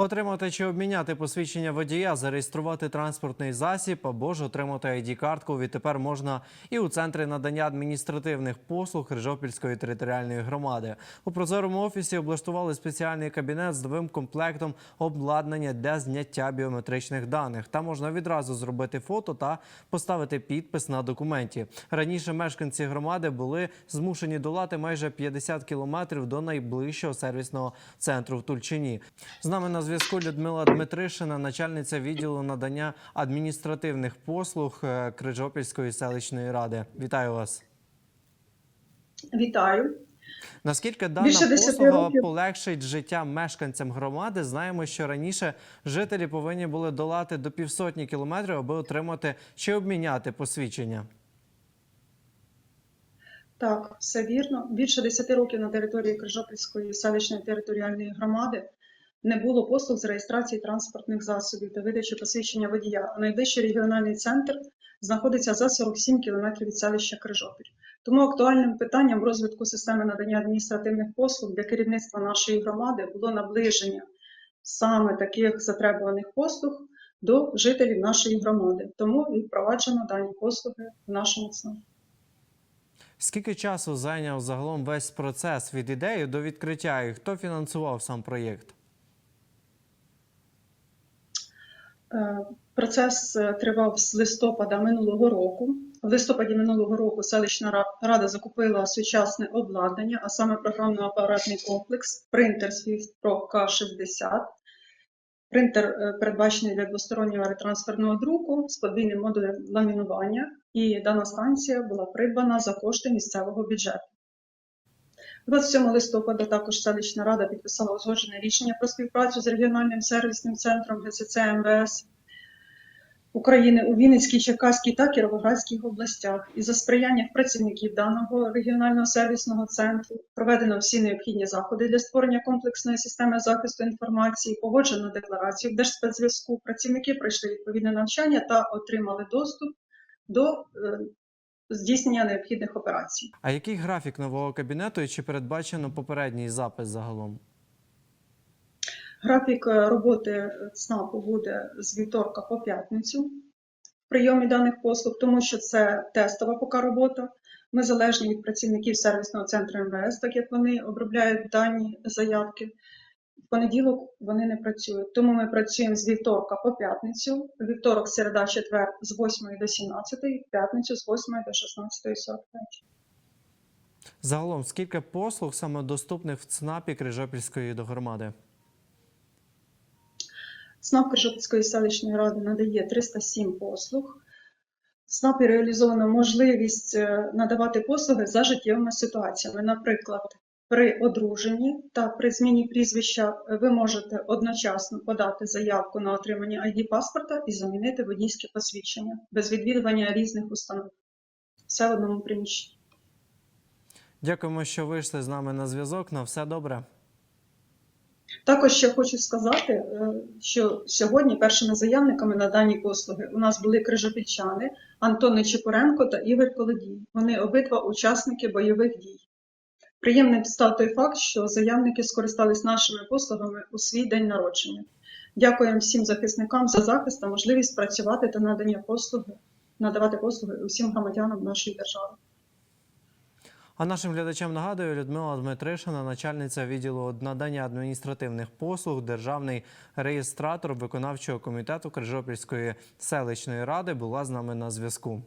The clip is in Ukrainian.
Отримати чи обміняти посвідчення водія, зареєструвати транспортний засіб або ж отримати ID-картку відтепер можна і у центрі надання адміністративних послуг Крижопільської територіальної громади. У прозорому офісі облаштували спеціальний кабінет з новим комплектом обладнання для зняття біометричних даних. Там можна відразу зробити фото та поставити підпис на документі. Раніше мешканці громади були змушені долати майже 50 кілометрів до найближчого сервісного центру в Тульчині. З нами на зв'язку Людмила Дмитришина, начальниця відділу надання адміністративних послуг е, Крижопільської селищної ради. Вітаю вас. Вітаю. Наскільки дана Більше послуга років. полегшить життя мешканцям громади? Знаємо, що раніше жителі повинні були долати до півсотні кілометрів, аби отримати чи обміняти посвідчення. Так, все вірно. Більше 10 років на території Крижопільської селищної територіальної громади не було послуг з реєстрації транспортних засобів та видачі посвідчення водія. Найближчий регіональний центр знаходиться за 47 кілометрів від селища Крижопіль. Тому актуальним питанням розвитку системи надання адміністративних послуг для керівництва нашої громади було наближення саме таких затребуваних послуг до жителів нашої громади. Тому і впроваджено дані послуги в нашому центрі. Скільки часу зайняв загалом весь процес від ідеї до відкриття і хто фінансував сам проєкт? Процес е, тривав з листопада минулого року. В листопаді минулого року селищна рада закупила сучасне обладнання, а саме програмно-апаратний комплекс, принтер Swift K60. Принтер е, передбачений для двостороннього ретрансферного друку з подвійним модулем ламінування, і дана станція була придбана за кошти місцевого бюджету. 27 листопада також селищна рада підписала узгоджене рішення про співпрацю з регіональним сервісним центром ГСЦ МВС України у Вінницькій, Черкаській та Кіровоградських областях. І за сприяння працівників даного регіонального сервісного центру проведено всі необхідні заходи для створення комплексної системи захисту інформації, погоджено декларацію в Держспецзв'язку. Працівники пройшли відповідне навчання та отримали доступ до е, здійснення необхідних операцій. А який графік нового кабінету і чи передбачено попередній запис загалом? Графік е, роботи ЦНАПу буде з вівторка по п'ятницю в прийомі даних послуг, тому що це тестова поки робота. Ми залежні від працівників сервісного центру МВС, так як вони обробляють дані заявки. Понеділок вони не працюють. Тому ми працюємо з вівторка по п'ятницю, вівторок, середа, четвер з 8 до 17, в п'ятницю з 8 до 16.45. Загалом, скільки послуг саме доступних в ЦНАПі Крижопільської до громади? ЦНАП Крижопільської селищної ради надає 307 послуг. В ЦНАПі реалізовано можливість е, надавати послуги за життєвими ситуаціями. Наприклад, при одруженні та при зміні прізвища е, ви можете одночасно подати заявку на отримання ID-паспорта і замінити водійське посвідчення без відвідування різних установ. Все в одному приміщенні. Дякуємо, що вийшли з нами на зв'язок. На все добре. Також ще хочу сказати, е, що сьогодні першими заявниками на дані послуги у нас були крижопільчани Антон Нечипоренко та Ігор Колодій. Вони обидва учасники бойових дій. Приємним став той факт, що заявники скористались нашими послугами у свій день народження. Дякуємо всім захисникам за захист та можливість працювати та надання послуги, надавати послуги усім громадянам нашої держави. А нашим глядачам нагадую, Людмила Дмитришина, начальниця відділу надання адміністративних послуг, державний реєстратор виконавчого комітету Крижопільської селищної ради, була з нами на зв'язку.